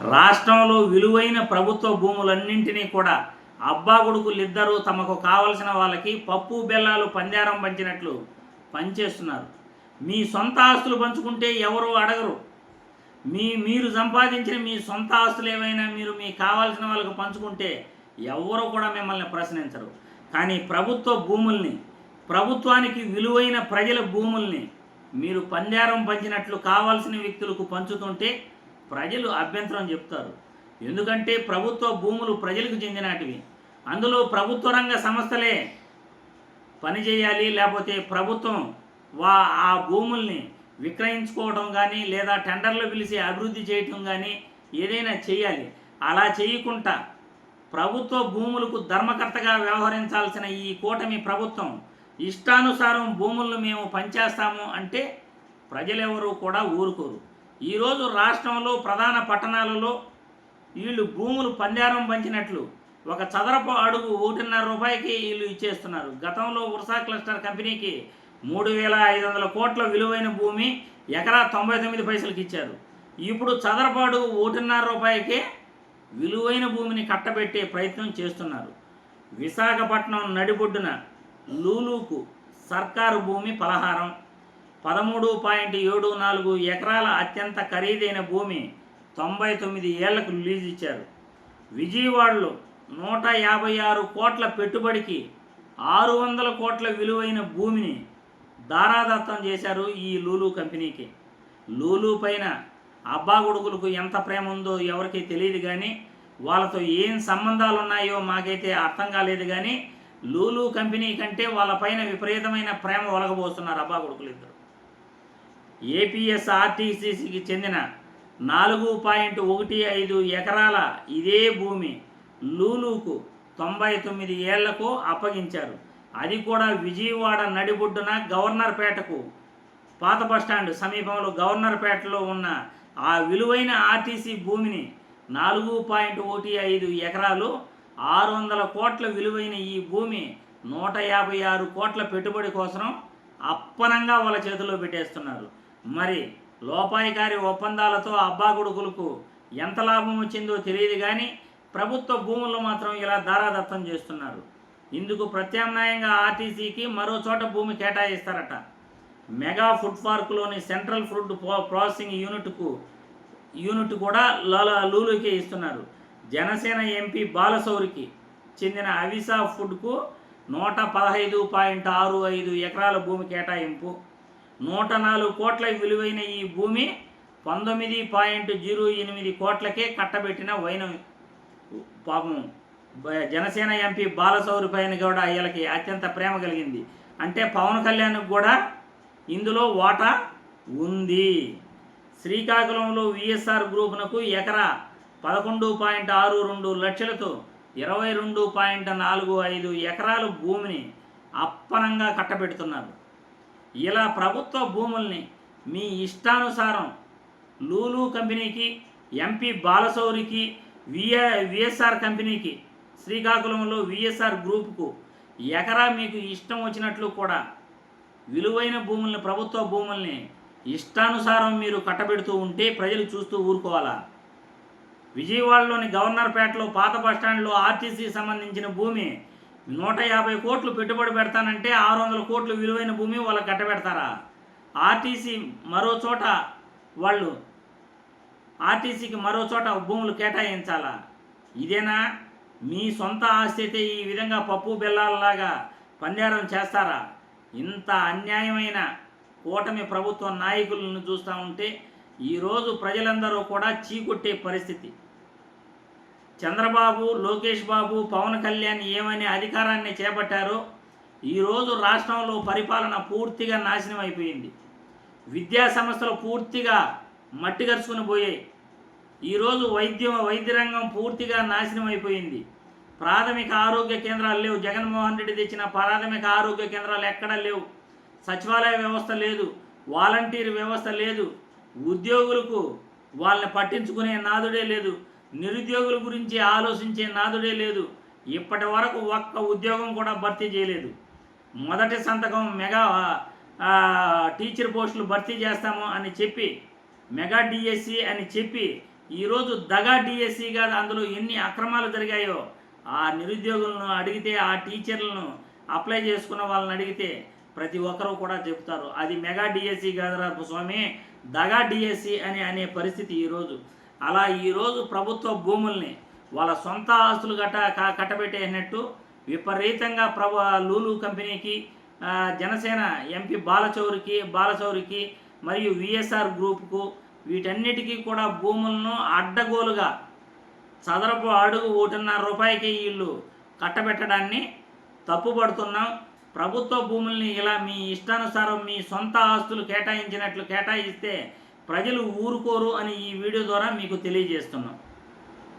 రాష్ట్రంలో విలువైన ప్రభుత్వ భూములన్నింటినీ కూడా అబ్బా కొడుకులిద్దరూ తమకు కావలసిన వాళ్ళకి పప్పు బెల్లాలు పంజారం పంచినట్లు పనిచేస్తున్నారు మీ సొంత ఆస్తులు పంచుకుంటే ఎవరు అడగరు. మీ మీరు సంపాదించిన మీ సొంత ఆస్తులు ఏమైనా మీరు మీకు కావాల్సిన వాళ్ళకి పంచుకుంటే ఎవరు కూడా మిమ్మల్ని ప్రశ్నించరు. కానీ ప్రభుత్వ భూముల్ని ప్రభుత్వానికి విలువైన ప్రజల భూముల్ని మీరు పంజారం పంచినట్లు కావాల్సిన వ్యక్తులకు పంచుతుంటే ప్రజలు అభ్యంతరం చెప్తారు. ఎందుకంటే ప్రభుత్వ భూములు ప్రజలకు చెందినటివి. అందులో ప్రభుత్వ రంగ సంస్థలే పనిచేయాలి లేకపోతే ప్రభుత్వం వా ఆ భూముల్ని విక్రయించుకోవడం కానీ లేదా టెండర్లు పిలిచి అభివృద్ధి చేయటం కానీ ఏదైనా చేయాలి. అలా చేయకుండా ప్రభుత్వ భూములకు ధర్మకర్తగా వ్యవహరించాల్సిన ఈ కూటమి ప్రభుత్వం ఇష్టానుసారం భూములను మేము పనిచేస్తాము అంటే ప్రజలెవరూ కూడా ఊరుకోరు. ఈరోజు రాష్ట్రంలో ప్రధాన పట్టణాలలో వీళ్ళు భూములు పంజారం పంచినట్లు ఒక చదరపు అడుగు ఒకటిన్నర రూపాయికి వీళ్ళు ఇచ్చేస్తున్నారు. గతంలో ఉర్సా క్లస్టర్ కంపెనీకి మూడు వేల ఐదు వందల కోట్ల విలువైన భూమి ఎకరా తొంభై తొమ్మిది పైసలకి ఇచ్చారు. ఇప్పుడు చదరపు అడుగు ఒకటిన్నర రూపాయికే విలువైన భూమిని కట్టబెట్టే ప్రయత్నం చేస్తున్నారు. విశాఖపట్నం నడిబొడ్డున లూలూకు సర్కారు భూమి పలహారం పదమూడు పాయింట్ ఏడు నాలుగు ఎకరాల అత్యంత ఖరీదైన భూమి తొంభై తొమ్మిది ఏళ్ళకు రిలీజ్ ఇచ్చారు. విజయవాడలో నూట యాభై ఆరు కోట్ల పెట్టుబడికి ఆరు వందల కోట్ల విలువైన భూమిని దారాదత్తం చేశారు ఈ లూలు కంపెనీకి. లూలు పైన అబ్బా కొడుకులకు ఎంత ప్రేమ ఉందో ఎవరికీ తెలియదు కానీ వాళ్ళతో ఏం సంబంధాలు ఉన్నాయో మాకైతే అర్థం కాలేదు కానీ లూలు కంపెనీ కంటే వాళ్ళపైన విపరీతమైన ప్రేమ ఒలగబోస్తున్నారు అబ్బా కొడుకులు ఇద్దరు ఏపీఎస్ ఆర్టీసీసీకి చెందిన నాలుగు పాయింట్ ఒకటి ఐదు ఎకరాల ఇదే భూమి లూలుకు తొంభై తొమ్మిది ఏళ్ళకు అప్పగించారు. అది కూడా విజయవాడ నడిబొడ్డున గవర్నర్పేటకు. పాత బస్టాండ్ సమీపంలో గవర్నర్పేటలో ఉన్న ఆ విలువైన ఆర్టీసీ భూమిని నాలుగు పాయింట్ ఒకటి ఐదు ఎకరాలు ఆరు వందల కోట్ల విలువైన ఈ భూమి నూట యాభై ఆరు కోట్ల పెట్టుబడి కోసం అప్పనంగా వాళ్ళ చేతిలో పెట్టేస్తున్నారు. మరి లోపాయికారి ఒప్పందాలతో అబ్బా కొడుకులకు ఎంత లాభం వచ్చిందో తెలియదు కానీ ప్రభుత్వ భూములు మాత్రం ఇలా దారాదత్తం చేస్తున్నారు. ఇందుకు ప్రత్యామ్నాయంగా ఆర్టీసీకి మరో చోట భూమి కేటాయిస్తారట. మెగా ఫుడ్ పార్కులోని సెంట్రల్ ఫుడ్ ప్రాసెసింగ్ యూనిట్కు యూనిట్ కూడా లాల లూలుకే ఇస్తున్నారు. జనసేన ఎంపీ బాలసౌరికి చెందిన అవిసా ఫుడ్కు నూట పదహైదు పాయింట్ ఆరు ఐదు ఎకరాల భూమి కేటాయింపు నూట నాలుగు కోట్ల విలువైన ఈ భూమి పంతొమ్మిది పాయింట్ జీరో ఎనిమిది కోట్లకే కట్టబెట్టిన వైన. పాపం జనసేన ఎంపీ బాలశౌరి పైన గౌడ వీళ్ళకి అత్యంత ప్రేమ కలిగింది. అంటే పవన్ కళ్యాణ్కి కూడా ఇందులో వాటా ఉంది. శ్రీకాకుళంలో విఎస్ఆర్ గ్రూపునకు ఎకరా పదకొండు పాయింట్ ఆరు రెండు లక్షలతో ఇరవై రెండు పాయింట్ నాలుగు ఐదు ఎకరాల భూమిని అప్పనంగా కట్టబెడుతున్నారు. ఇలా ప్రభుత్వ భూముల్ని మీ ఇష్టానుసారం లూలు కంపెనీకి ఎంపీ బాలశౌరికి విఏ విఎస్ఆర్ కంపెనీకి శ్రీకాకుళంలో విఎస్ఆర్ గ్రూపుకు ఎకరా మీకు ఇష్టం వచ్చినట్లు కూడా విలువైన భూముల్ని ప్రభుత్వ భూముల్ని ఇష్టానుసారం మీరు కట్టబెడుతూ ఉంటే ప్రజలు చూస్తూ ఊరుకోవాలా? విజయవాడలోని గవర్నర్పేటలో పాత బస్టాండ్లో ఆర్టీసీ సంబంధించిన భూమి నూట యాభై కోట్లు పెట్టుబడి పెడతానంటే ఆరు వందల కోట్లు విలువైన భూమి వాళ్ళకి కట్టబెడతారా? ఆర్టీసీ మరో చోట వాళ్ళు ఆర్టీసీకి మరో చోట భూములు కేటాయించాలా? ఇదేనా? మీ సొంత ఆస్తి అయితే ఈ విధంగా పప్పు బెల్లాలలాగా పందేరం చేస్తారా? ఇంత అన్యాయమైన కూటమి ప్రభుత్వ నాయకులను చూస్తూ ఉంటే ఈరోజు ప్రజలందరూ కూడా చీకొట్టే పరిస్థితి. చంద్రబాబు లోకేష్ బాబు పవన్ కళ్యాణ్ ఏమని అధికారాన్ని చేపట్టారో ఈరోజు రాష్ట్రంలో పరిపాలన పూర్తిగా నాశనం అయిపోయింది. విద్యా సంస్థలు పూర్తిగా మట్టి కరుచుకుని పోయాయి. ఈరోజు వైద్యం వైద్య రంగం పూర్తిగా నాశనం అయిపోయింది. ప్రాథమిక ఆరోగ్య కేంద్రాలు లేవు. జగన్మోహన్ రెడ్డి తెచ్చిన ప్రాథమిక ఆరోగ్య కేంద్రాలు ఎక్కడా లేవు. సచివాలయ వ్యవస్థ లేదు. వాలంటీర్ వ్యవస్థ లేదు. ఉద్యోగులకు వాళ్ళని పట్టించుకునే నాదుడే లేదు. నిరుద్యోగుల గురించి ఆలోచించే నాదుడే లేదు. ఇప్పటి వరకు ఒక్క ఉద్యోగం కూడా భర్తీ చేయలేదు. మొదటి సంతకం మెగా టీచర్ పోస్టులు భర్తీ చేస్తాము అని చెప్పి మెగా డిఎస్సి అని చెప్పి ఈరోజు దగా డిఎస్సిగా అందులో ఎన్ని అక్రమాలు జరిగాయో ఆ నిరుద్యోగులను అడిగితే ఆ టీచర్లను అప్లై చేసుకున్న వాళ్ళని అడిగితే ప్రతి ఒక్కరూ కూడా చెప్తారు అది మెగా డిఎస్సి కాదురా స్వామి దగా డిఎస్సి అని అనే పరిస్థితి ఈరోజు. అలా ఈరోజు ప్రభుత్వ భూముల్ని వాళ్ళ సొంత ఆస్తులు గట్ట కట్టబెట్టేసినట్టు విపరీతంగా ప్రభు లూలు కంపెనీకి జనసేన ఎంపీ బాలచౌరికి బాలచౌరికి మరియు విఎస్ఆర్ గ్రూప్కు వీటన్నిటికీ కూడా భూములను అడ్డగోలుగా చదరపు అడుగు ఒకటిన్నర రూపాయికి వీళ్ళు కట్టబెట్టడాన్ని తప్పుపడుతున్నాం. ప్రభుత్వ భూముల్ని ఇలా మీ ఇష్టానుసారం మీ సొంత ఆస్తులు కేటాయించినట్లు కేటాయిస్తే ప్రజలు ఊరుకోరు అని ఈ వీడియో ద్వారా మీకు తెలియజేస్తున్నాం.